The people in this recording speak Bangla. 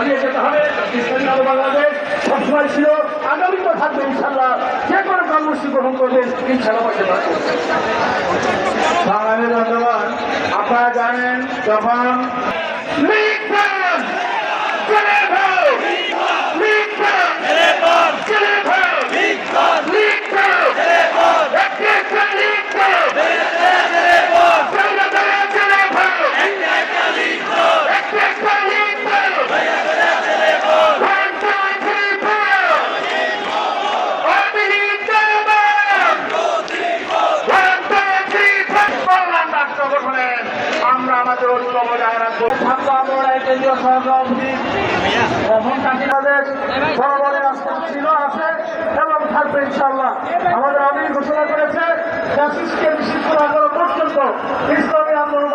চালিয়ে যেতে হবে। ইসলামী বাংলাদেশ সবসময় ছিল আগামীতে থাকবে ইনশাল্লাহ যে কোনো কর্মসূচি গ্রহণ করবেন ইনশাল্লাহ পাশে থাকবে আপনারা জানেন যখন কেন্দ্রীয় সভাপতি এখন কাকিমাদের বরাবরের ছিল, আছে এবং থাকবে ইনশাল্লাহ আমাদের আমি ঘোষণা করেছে ইসলামী আন্দোলন